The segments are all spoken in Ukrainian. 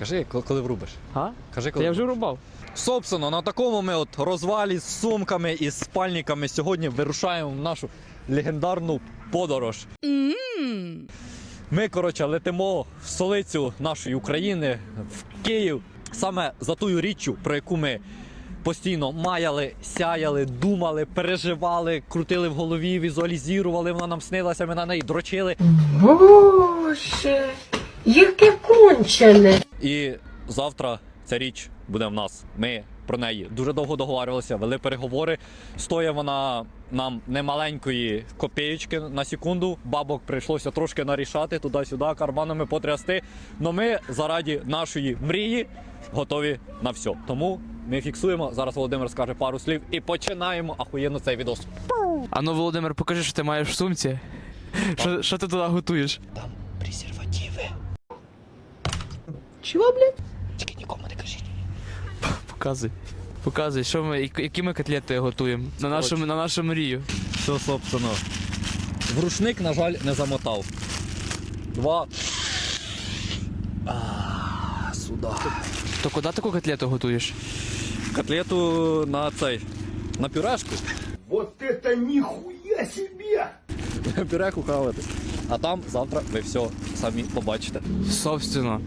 Кажи, коли, коли врубиш. А? Кажи, Та коли. я вже рубав. Собственно, на такому ми от розвалі з сумками і спальниками сьогодні вирушаємо в нашу легендарну подорож. Ми, коротше, летимо в столицю нашої України, в Київ, саме за тою річчю, про яку ми постійно маяли, сяяли, думали, переживали, крутили в голові, візуалізували, вона нам снилася, ми на неї дрочили. Боже, яке кончене. І завтра ця річ буде в нас. Ми про неї дуже довго договарювалися, вели переговори. Стоїть вона нам немаленької копеєчки на секунду. Бабок прийшлося трошки нарішати туди-сюди, карманами потрясти. Но ми заради нашої мрії готові на все. Тому ми фіксуємо. Зараз Володимир скаже пару слів і починаємо ахуєнно цей відос. А ну, Володимир, покажи, що ти маєш в сумці. Що, що ти туди готуєш? Там презервативи. Чого, блядь? Тільки нікому не кажіть. Показуй. Показуй, що ми, які- ми котлети готуємо на нашу, на нашу мрію. Все, собственно. В рушник, на жаль, не замотав. Два. А, сюди. То куди таку котлету готуєш? Котлету на цей. На пюрешку. Вот это нихуя себе! На пюреху хавати. А там завтра ви все самі побачите. Собственно.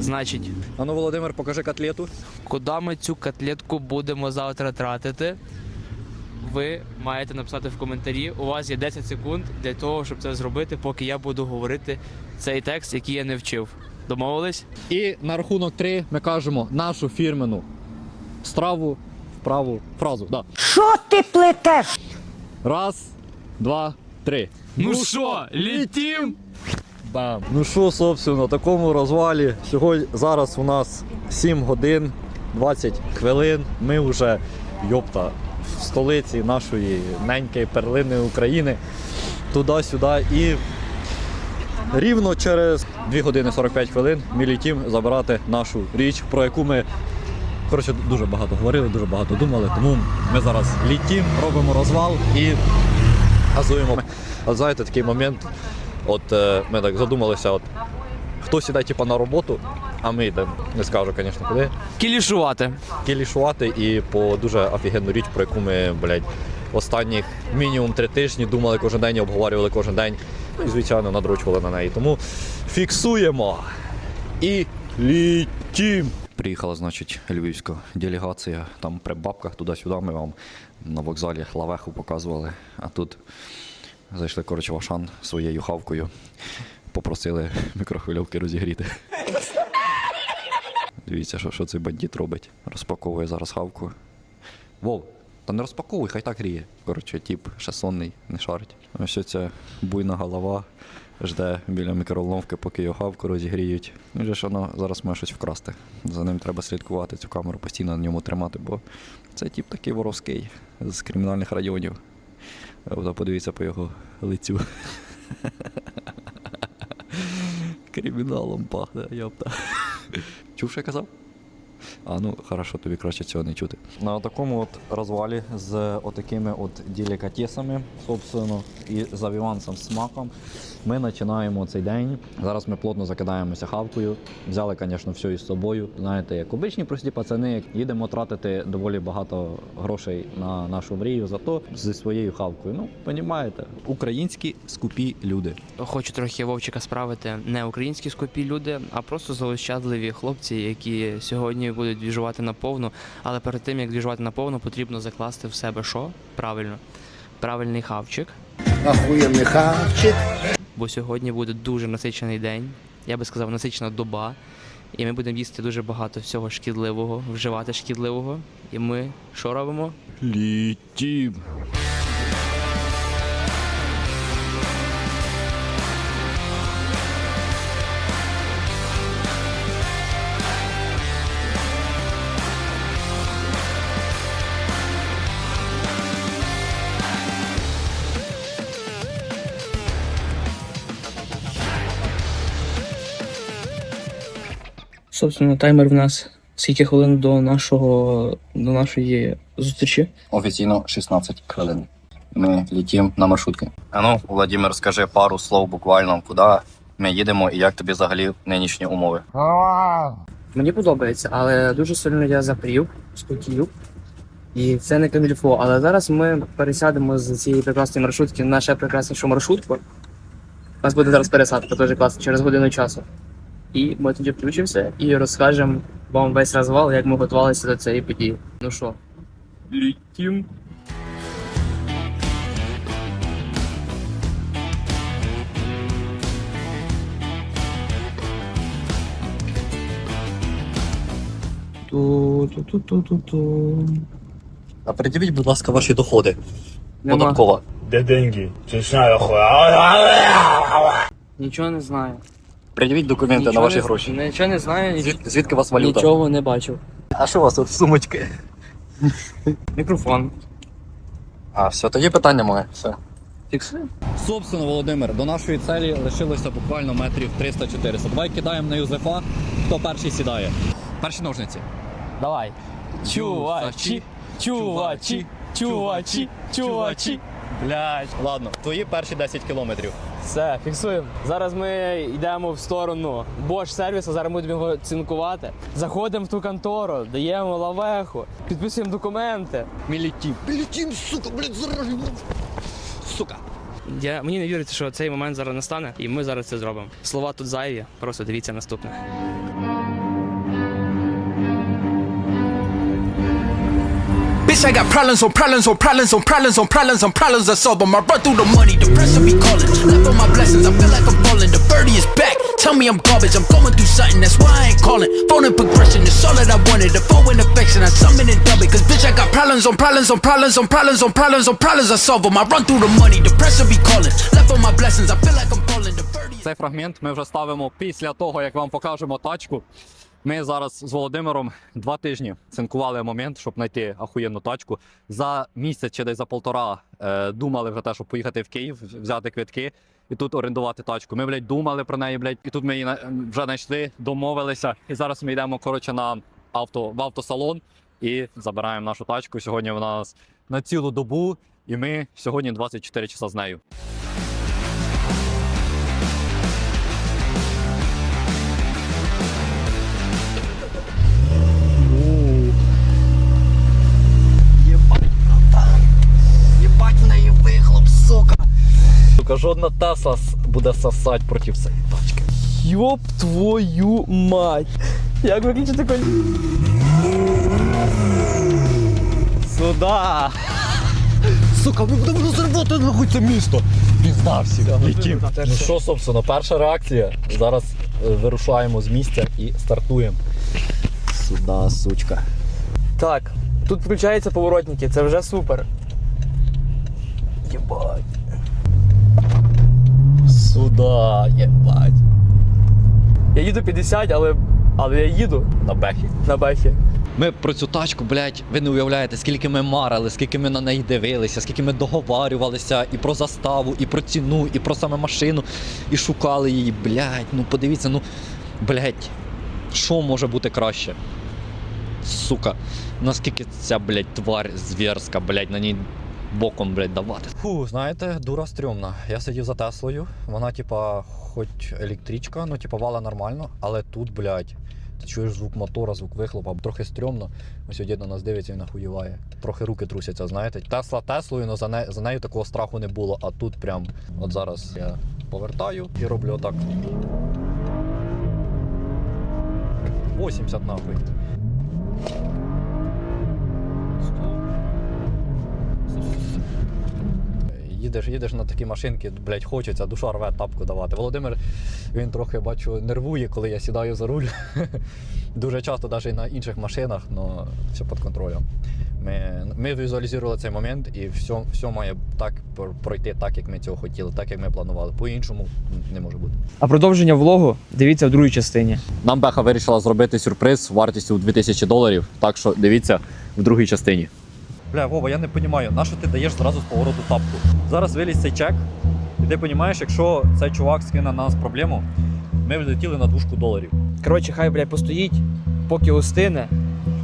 Значить, А ну, Володимир, покажи котлету. куди ми цю котлетку будемо завтра тратити? Ви маєте написати в коментарі. У вас є 10 секунд для того, щоб це зробити, поки я буду говорити цей текст, який я не вчив. Домовились? І на рахунок три ми кажемо нашу фірмену страву в праву фразу. Да. Що ти плетеш? Раз, два, три. Ну що, літім? Бам. Ну що, собственно, на такому розвалі. Сьогодні зараз у нас 7 годин 20 хвилин. Ми вже йопта в столиці нашої ненької перлини України. Туди-сюди. І рівно через 2 години 45 хвилин ми літім забирати нашу річ, про яку ми коротше, дуже багато говорили, дуже багато думали. Тому ми зараз літім, робимо розвал і газуємо. От знаєте, такий момент. От е, ми так задумалися, от хтось іде типу, на роботу, а ми йдемо, не скажу, звісно, куди, Кілішувати. кілішувати і по дуже офігенну річ, про яку ми, блядь, останніх мінімум три тижні думали кожен день, обговорювали кожен день. Ну і звичайно надручували на неї. Тому фіксуємо і літім. Приїхала, значить, львівська делегація, там при бабках туди-сюди. Ми вам на вокзалі лавеху показували. А тут зайшли, коротше, в Ашан своєю хавкою. Попросили мікрохвильовки розігріти. Дивіться, що, що цей бандит робить. Розпаковує зараз хавку. Вов, та не розпаковуй, хай так гріє. Коротше, тіп ще сонний, не шарить. Ось ця буйна голова жде біля мікроволновки, поки його хавку розігріють. Він же ж воно зараз має щось вкрасти. За ним треба слідкувати, цю камеру постійно на ньому тримати, бо це тіп такий воровський з кримінальних районів. Подивіться по його лицю. Криміналом пахне, йопта. Чув, що я казав? А ну хорошо, тобі краще цього не чути. На такому от розвалі з отакими от делікатесами, собственно, і з авівансом смаком. Ми починаємо цей день. Зараз ми плотно закидаємося хавкою. Взяли, звісно, все із собою. Знаєте, як обичні прості пацани, їдемо тратити доволі багато грошей на нашу мрію, зато зі своєю хавкою. Ну, понімаєте, українські скупі люди. Хочу трохи Вовчика справити не українські скупі люди, а просто заощадливі хлопці, які сьогодні будуть двіжувати наповну. Але перед тим як двіжувати наповну, потрібно закласти в себе що? Правильно, правильний хавчик. Охуенный хавчик. Бо сьогодні буде дуже насичений день. Я би сказав, насичена доба. І ми будемо їсти дуже багато всього шкідливого, вживати шкідливого. І ми що робимо? Літім. Собственно, таймер в нас скільки хвилин до нашого до нашої зустрічі? Офіційно 16 хвилин. Ми літім на маршрутки. А ну, Владимир, скажи пару слов буквально, куди ми їдемо і як тобі взагалі нинішні умови. Мені подобається, але дуже сильно я запрів, скотів. І це не камільфо. Але зараз ми пересядемо з цієї прекрасної маршрутки на ще прекраснішу маршрутку. У нас буде зараз пересадка, дуже класно, через годину часу. І ми тоді включимося і розкажемо вам весь розвал, як ми готувалися до цієї події. Ну що, літім. Ту-ту-ту-ту-ту-ту. А придивіть, будь ласка, ваші доходи. Нема. Податкова. Нічого не знаю. Придивіть документи Нічого на ваші не- гроші. Нічого не знаю, ні- Звід, звідки у вас валюта? нічого не бачив. А що у вас тут сумочки? Мікрофон. А, все, тоді питання моє. Все. Фіксує? Собственно, Володимир, до нашої целі лишилося буквально метрів 300-400. Давай кидаємо на Юзефа, хто перший сідає. Перші ножниці. Давай. Чувачі, чувачі, чувачі, чувачі. Блять. Ладно, твої перші 10 кілометрів. Все, фіксуємо. Зараз ми йдемо в сторону Bosch сервісу, зараз будемо його цінкувати. Заходимо в ту контору, даємо лавеху, підписуємо документи. Ми літім. Ми літім, сука, блядь, зараз. Сука. Я, мені не віриться, що цей момент зараз настане, і ми зараз це зробимо. Слова тут зайві, просто дивіться наступне. Bitch, I got problems on problems on problems on problems on problems on problems I solve 'em. I run through the money, the pressure be calling. Left on my blessings, I feel like I'm falling. The birdie is back. Tell me I'm garbage, I'm going through something, that's why I ain't calling. Phone and progression, it's all that I wanted. The phone and affection, I summon and dub it. Cause bitch, I got problems on problems on problems on problems on problems on problems I solve 'em. I run through the money, the pressure be calling. Left on my blessings, I feel like I'm falling. The birdie is Цей фрагмент ми вже ставимо після того, як вам покажемо тачку. Ми зараз з Володимиром два тижні цинкували момент, щоб знайти ахуєнну тачку. За місяць чи десь за полтора е, думали вже те, щоб поїхати в Київ, взяти квитки і тут орендувати тачку. Ми, блядь, думали про неї, блядь, і тут ми її вже знайшли, домовилися. І зараз ми йдемо коротше на авто в автосалон і забираємо нашу тачку. Сьогодні у нас на цілу добу, і ми сьогодні 24 часа з нею. Сука, жодна Тесла с- буде сосать проти цієї тачки. Йоп твою мать! Як виключити коль... Сюда! Сука, ми будемо розривати нахуй це місто. Пізда всі. Летім. Ну що, собственно, перша реакція. Зараз е, вирушаємо з місця і стартуємо. Сюда, сучка. Так, тут включаються поворотники, це вже супер. Єбать. Сюда, єбать. Я їду 50, але, але я їду На бехі. на бехі. Ми про цю тачку, блядь, ви не уявляєте, скільки ми марили, скільки ми на неї дивилися, скільки ми договарювалися і про заставу, і про ціну, і про саме машину, і шукали її, блядь, ну подивіться, ну, блядь, що може бути краще? Сука, наскільки ця, блядь, тварь звірська, блядь, на ній боком, блядь, давати. Фу, знаєте, дура стрьомна. Я сидів за Теслою, вона, типа, хоч електричка, ну, типа, вала нормально, але тут, блядь, ти чуєш звук мотора, звук вихлопа, трохи стрьомно. Ось дід на нас дивиться і нахуєває. Трохи руки трусяться, знаєте. Тесла Теслою, але за, не, за нею такого страху не було. А тут прям, от зараз я повертаю і роблю отак. 80 нахуй. Їдеш, їдеш на такі машинки, блядь, хочеться, душа рве тапку давати. Володимир, він трохи бачу, нервує, коли я сідаю за руль. Дуже часто, навіть на інших машинах, але все під контролем. Ми, ми візуалізували цей момент і все, все має так пройти так, як ми цього хотіли, так як ми планували. По-іншому не може бути. А продовження влогу дивіться в другій частині. Нам Беха вирішила зробити сюрприз вартістю в 2000 доларів, так що дивіться в другій частині. Бля, Вова, я не розумію, на що ти даєш зразу з повороту тапку? Зараз виліз цей чек, і ти розумієш, якщо цей чувак скине на нас проблему, ми влетіли на двушку доларів. Коротше, хай, блядь, постоїть, поки остине.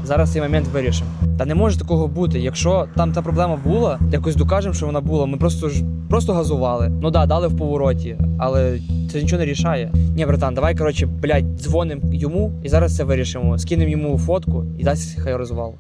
зараз цей момент вирішимо. Та не може такого бути. Якщо там та проблема була, якось докажемо, що вона була. Ми просто ж просто газували. Ну да, дали в повороті, але це нічого не рішає. Ні, братан, давай коротше, блядь, дзвонимо йому і зараз це вирішимо. Скинемо йому фотку і дасть хай розвал.